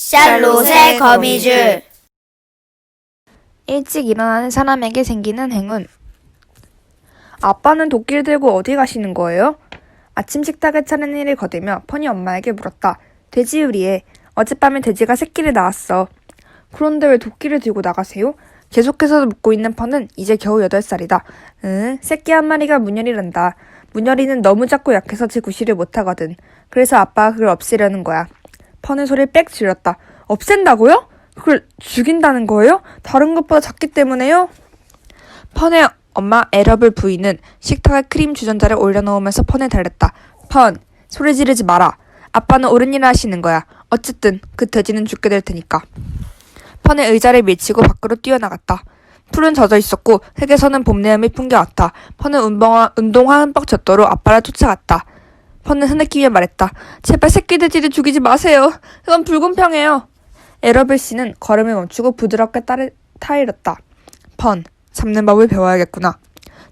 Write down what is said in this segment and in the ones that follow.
샬롯의 거미줄 일찍 일어나는 사람에게 생기는 행운. 아빠는 도끼를 들고 어디 가시는 거예요? 아침 식탁을 차리는 일을 거두며 펀이 엄마에게 물었다. 돼지 요리에 어젯밤에 돼지가 새끼를 낳았어. 그런데 왜 도끼를 들고 나가세요? 계속해서 묻고 있는 펀은 이제 겨우 8살이다. 응, 새끼 한 마리가 문열이란다. 문열이는 너무 작고 약해서 제 구실을 못하거든. 그래서 아빠가 그걸 없애려는 거야. 펀은 소리를 빽 질렀다. 없앤다고요? 그걸 죽인다는 거예요? 다른 것보다 작기 때문에요? 펀의 엄마 에러블 부인은 식탁에 크림 주전자를 올려놓으면서 펀에 달랬다. 펀, 소리 지르지 마라. 아빠는 옳은 일을 하시는 거야. 어쨌든 그 돼지는 죽게 될 테니까. 펀의 의자를 밀치고 밖으로 뛰어나갔다. 풀은 젖어 있었고 흙에서는 봄내음이 풍겨왔다. 펀은 운동화, 운동화 흠뻑 젖도로 아빠를 쫓아갔다. 펀은 흐느끼며 말했다. 제발 새끼 돼지를 죽이지 마세요. 그건 불공평해요. 에러블 씨는 걸음을 멈추고 부드럽게 따르, 타이렀다. 펀, 잡는 법을 배워야겠구나.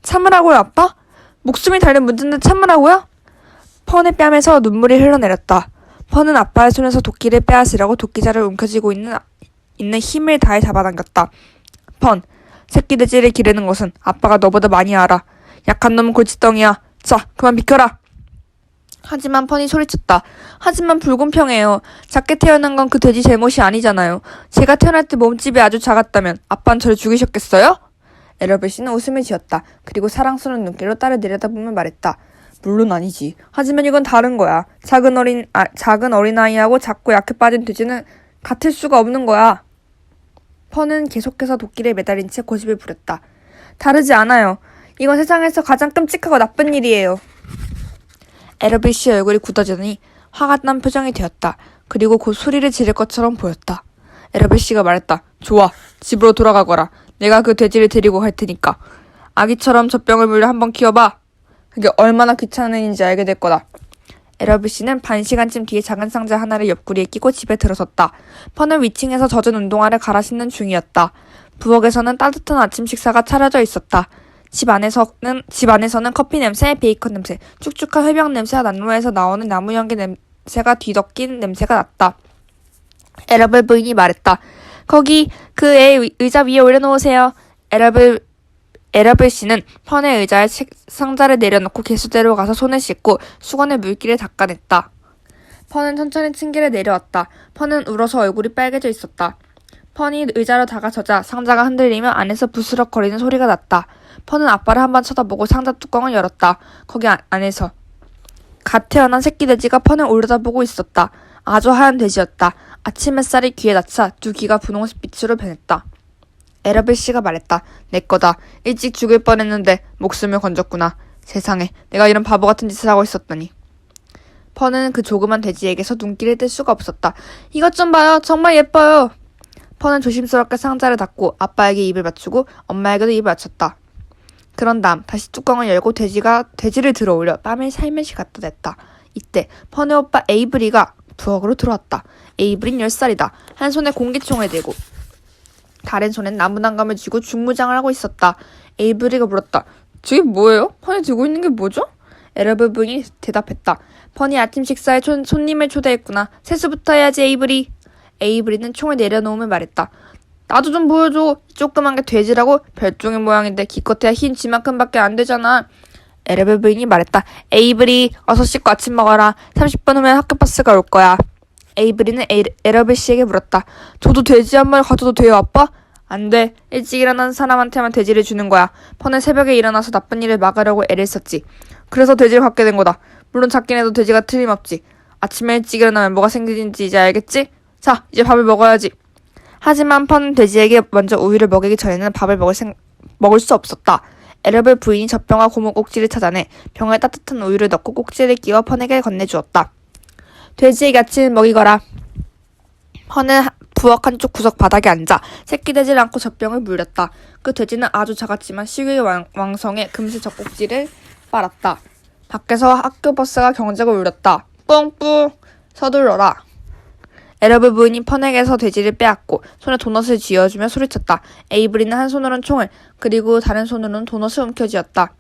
참으라고요, 아빠? 목숨이 달린 문제인데 참으라고요? 펀의 뺨에서 눈물이 흘러내렸다. 펀은 아빠의 손에서 도끼를 빼앗으려고 도끼자를 움켜쥐고 있는, 있는 힘을 다해 잡아당겼다. 펀, 새끼 돼지를 기르는 것은 아빠가 너보다 많이 알아. 약한 놈은 골칫덩이야. 자, 그만 비켜라. 하지만 펀이 소리쳤다. 하지만 불공평해요. 작게 태어난 건 그 돼지 잘못이 아니잖아요. 제가 태어날 때 몸집이 아주 작았다면 아빠는 저를 죽이셨겠어요? 에러벨 씨는 웃음을 지었다. 그리고 사랑스러운 눈길로 딸을 내려다보며 말했다. 물론 아니지. 하지만 이건 다른 거야. 작은 어린 아, 작은 어린아이하고 작고 약해 빠진 돼지는 같을 수가 없는 거야. 펀은 계속해서 도끼를 매달린 채 고집을 부렸다. 다르지 않아요. 이건 세상에서 가장 끔찍하고 나쁜 일이에요. 에러빌 씨의 얼굴이 굳어지더니 화가 난 표정이 되었다. 그리고 곧 소리를 지를 것처럼 보였다. 에러빌 씨가 말했다. 좋아, 집으로 돌아가거라. 내가 그 돼지를 데리고 갈 테니까. 아기처럼 젖병을 물려 한번 키워봐. 그게 얼마나 귀찮은 일인지 알게 될 거다. 에러빌 씨는 반 시간쯤 뒤에 작은 상자 하나를 옆구리에 끼고 집에 들어섰다. 펀은 위층에서 젖은 운동화를 갈아 신는 중이었다. 부엌에서는 따뜻한 아침 식사가 차려져 있었다. 집 안에서는 집 안에서는 커피 냄새, 베이컨 냄새, 축축한 회병 냄새와 난로에서 나오는 나무 연기 냄새가 뒤덮인 냄새가 났다. 에러블 부인이 말했다. 거기 그 애 의자 위에 올려놓으세요. 에러블 에러블 씨는 펀의 의자에 책- 상자를 내려놓고 개수대로 가서 손을 씻고 수건에 물기를 닦아냈다. 펀은 천천히 층계를 내려왔다. 펀은 울어서 얼굴이 빨개져 있었다. 펀이 의자로 다가서자 상자가 흔들리며 안에서 부스럭거리는 소리가 났다. 펀은 아빠를 한번 쳐다보고 상자 뚜껑을 열었다. 거기 안, 안에서 갓 태어난 새끼 돼지가 펀을 올려다보고 있었다. 아주 하얀 돼지였다. 아침 햇살이 귀에 닿자 두 귀가 분홍색 빛으로 변했다. 에러벨 씨가 말했다. 내 거다. 일찍 죽을 뻔했는데 목숨을 건졌구나. 세상에, 내가 이런 바보 같은 짓을 하고 있었다니. 펀은 그 조그만 돼지에게서 눈길을 뗄 수가 없었다. 이것 좀 봐요. 정말 예뻐요. 펀은 조심스럽게 상자를 닫고 아빠에게 입을 맞추고 엄마에게도 입을 맞췄다. 그런 다음 다시 뚜껑을 열고 돼지가 돼지를 들어 올려 뺨을 살며시 갖다 댔다. 이때 펀의 오빠 에이브리가 부엌으로 들어왔다. 에이브린 10살이다. 한 손에 공기총을 들고 다른 손엔 나무단감을 쥐고 중무장을 하고 있었다. 에이브리가 물었다. 저게 뭐예요? 펀이 들고 있는 게 뭐죠? 에러브 부인이 대답했다. 펀이 아침 식사에 촌- 손님을 초대했구나. 세수부터 해야지 에이브리. 에이브리는 총을 내려놓으며 말했다. 나도 좀 보여줘. 이 조그만 게 돼지라고 별종의 모양인데 기껏해야 흰 지만큼밖에 안 되잖아. 에레벨 부인이 말했다. 에이브리, 어서 씻고 아침 먹어라. 30분 후면 학교 버스가 올 거야. 에이브리는 에이, 에러벨 씨에게 물었다. 저도 돼지 한 마리 가져도 돼요, 아빠? 안 돼. 일찍 일어난 사람한테만 돼지를 주는 거야. 펀은 새벽에 일어나서 나쁜 일을 막으려고 애를 썼지. 그래서 돼지를 갖게 된 거다. 물론 작긴 해도 돼지가 틀림없지. 아침에 일찍 일어나면 뭐가 생기는지 이제 알겠지? 자, 이제 밥을 먹어야지. 하지만 펀은 돼지에게 먼저 우유를 먹이기 전에는 밥을 먹을, 생, 먹을 수 없었다. 에르벨 부인이 젖병과 고무 꼭지를 찾아내 병에 따뜻한 우유를 넣고 꼭지를 끼워 펀에게 건네주었다. 돼지에게 아침을 먹이거라. 펀은 하- 부엌 한쪽 구석 바닥에 앉아 새끼 돼지를 안고 젖병을 물렸다. 그 돼지는 아주 작았지만 식욕이 왕, 왕성해 금세 젖꼭지를 빨았다. 밖에서 학교 버스가 경적을 울렸다. 뿡뿡 서둘러라. 에러브 부인이 펀에게서 돼지를 빼앗고 손에 도넛을 쥐어주며 소리쳤다. 에이브리는 한 손으로는 총을 그리고 다른 손으로는 도넛을 움켜쥐었다.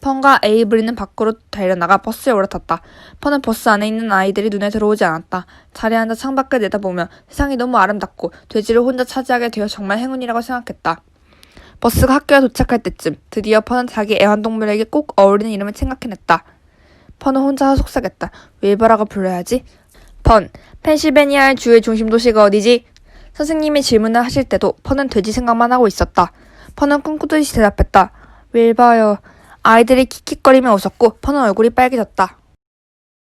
펀과 에이브리는 밖으로 달려나가 버스에 올라탔다. 펀은 버스 안에 있는 아이들이 눈에 들어오지 않았다. 자리에 앉아 창밖을 내다보며 세상이 너무 아름답고 돼지를 혼자 차지하게 되어 정말 행운이라고 생각했다. 버스가 학교에 도착할 때쯤 드디어 펀은 자기 애완동물에게 꼭 어울리는 이름을 생각해냈다. 펀은 혼자 속삭였다. 윌버라고 불러야지. 펀, 펜실베니아의 주의 중심 도시가 어디지? 선생님이 질문을 하실 때도 펀은 돼지 생각만 하고 있었다. 펀은 꿈꾸듯이 대답했다. 윌버요. 아이들이 킥킥거리며 웃었고 펀은 얼굴이 빨개졌다.